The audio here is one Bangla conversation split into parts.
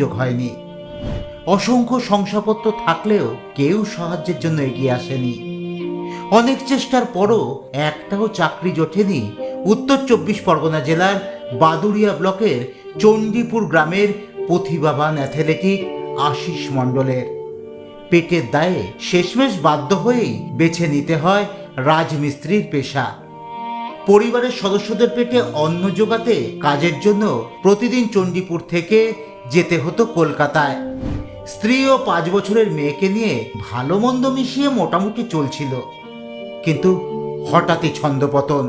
যোগ হয়নি। অসংখ্য শংসাপত্র থাকলেও কেউ সাহায্যের জন্য এগিয়ে আসেনি। অনেক চেষ্টার পরও একটাও চাকরি জোটেনি উত্তর চব্বিশ পরগনা জেলার বাদুড়িয়া ব্লকের চণ্ডীপুর গ্রামের প্রতিভাবান অ্যাথলেটিক আশিস মণ্ডলের। পেটের দায়ে শেষমেশ বাধ্য হয়েই বেছে নিতে হয় রাজমিস্ত্রির পেশা। পরিবারের সদস্যদের পেটে অন্ন জোগাতে কাজের জন্য প্রতিদিন চণ্ডীপুর থেকে যেতে হতো কলকাতায়। স্ত্রী ও পাঁচ বছরের মেয়েকে নিয়ে ভালো মন্দ মিশিয়ে মোটামুটি চলছিল। কিন্তু হঠাৎই ছন্দপতন।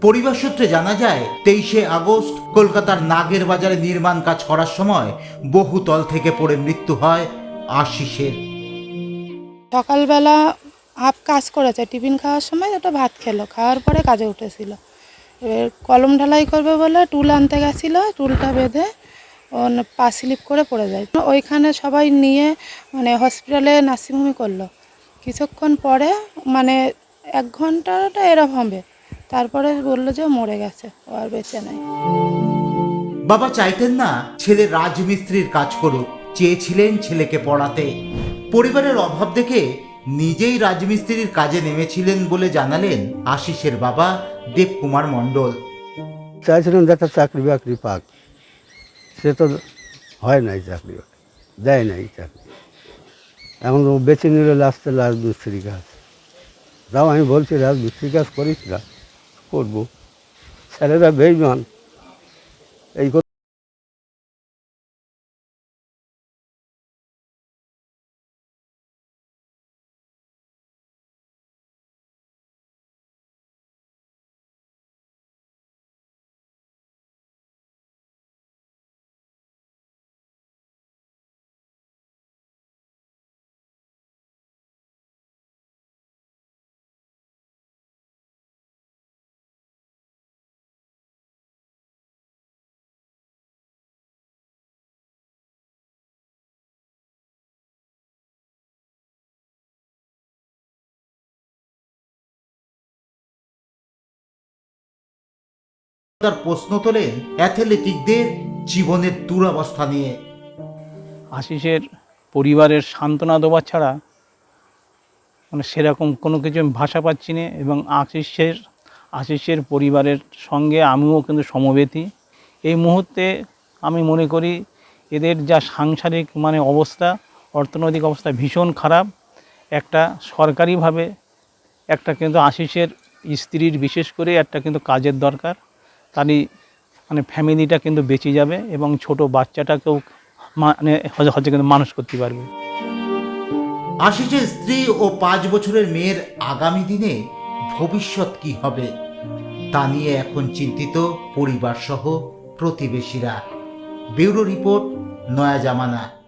পরিবার সূত্রে জানা যায়, তেইশে আগস্ট কলকাতার নাগের বাজারে নির্মাণ কাজ করার সময় বহুতল থেকে পড়ে মৃত্যু হয় আশিসের। সকালবেলা হাফ কাজ করেছে, টিফিন খাওয়ার সময় ওটা ভাত খেলো, খাওয়ার পরে কাজে উঠেছিল। এবার কলম ঢালাই করবে বলে টুল আনতে গেছিল, টুলটা বেঁধে পা স্লিপ করে পড়ে যায়। ওইখানে সবাই নিয়ে মানে হসপিটালে নার্সিংহোমে করল। কিছুক্ষণ পরে মানে এক ঘন্টাটা এরম হবে। তারপরে বলল যে মরে গেছে ও আর বেঁচে নাই। বাবা চাইতেন না ছেলে রাজমিস্ত্রির কাজ করুক চেয়েছিলেন ছেলেকে পড়াতে। পরিবারের অভাব দেখে নিজেই রাজমিস্ত্রির কাজে নেমেছিলেন বলে জানালেন আশিসের বাবা দেবকুমার মণ্ডল। চাইছিলাম যে একটা চাকরি বাকরি পাক। সে তো হয় নাই চাকরি দেয় নাই চাকরি। এখন ও বেছে নিল লাস্টে রাজমিস্ত্রি কাজ। তাও আমি বলছি, রাজমিস্ত্রি কাজ করিস না, করব। ছেলেরা বেইমান। এই তার প্রশ্ন তোলেন অ্যাথলেটিকদের জীবনের দুরবস্থা নিয়ে। আশিসের পরিবারের সান্ত্বনা দেওয়া ছাড়া মানে সেরকম কোনো কিছু আমি ভাষা পাচ্ছি না এবং আশিসের আশিসের পরিবারের সঙ্গে আমিও কিন্তু সমবেতি। এই মুহূর্তে আমি মনে করি এদের যা সাংসারিক মানে অবস্থা, অর্থনৈতিক অবস্থা ভীষণ খারাপ। একটা সরকারিভাবে একটা কিন্তু আশিসের স্ত্রীর বিশেষ করে একটা কিন্তু কাজের দরকার। তারই মানে ফ্যামিলিটা কিন্তু বেঁচে যাবে এবং ছোট বাচ্চাটাকেও মানে হচ্ছে কিন্তু মানুষ করতে পারবে। আশিসের স্ত্রী ও পাঁচ বছরের মেয়ের আগামী দিনে ভবিষ্যৎ কি হবে, তা নিয়ে এখন চিন্তিত পরিবারসহ প্রতিবেশীরা। ব্যুরো রিপোর্ট, নয়া জামানা।